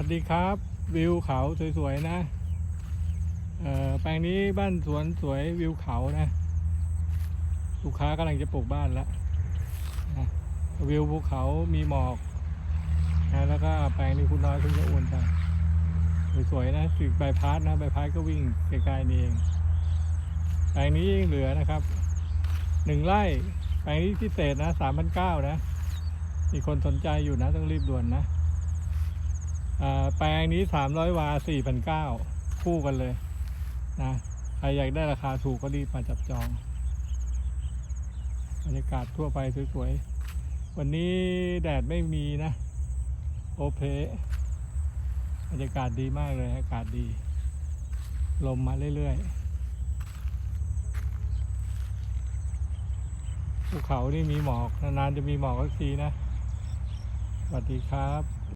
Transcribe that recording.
วัสดีครับ วิวเขาสวยๆนะแปลงนี้บ้านสวนสวยวิวเขานะลูกค้ากำลังจะปลูกบ้านแล้วนะวิวภูเขามีหมอกนะแล้วก็แปลงนี้คุณน้อยเพิ่งจะโอนไปสวยๆนะถึงใบพัดนะใบพัดก็วิ่งไกลๆนี่เองแปลงนี้ยังเหลือนะครับหนึ่งไร่แปลงนี้พิเศษนะสามพันเก้านะ มีคนสนใจอยู่นะต้องรีบด่วนนะ แปลงนี้สามร้อยวาสี่พันเก้าคู่กันเลยนะใครอยากได้ราคาถูกก็รีบมาจับจองบรรยากาศทั่วไปสวยๆ วันนี้แดดไม่มีนะ โอเพบรรยากาศดีมากเลย อากาศดี ลมมาเรื่อยๆ ภูเขานี่มีหมอก นานๆจะมีหมอกสักทีนะ สวัสดีครับ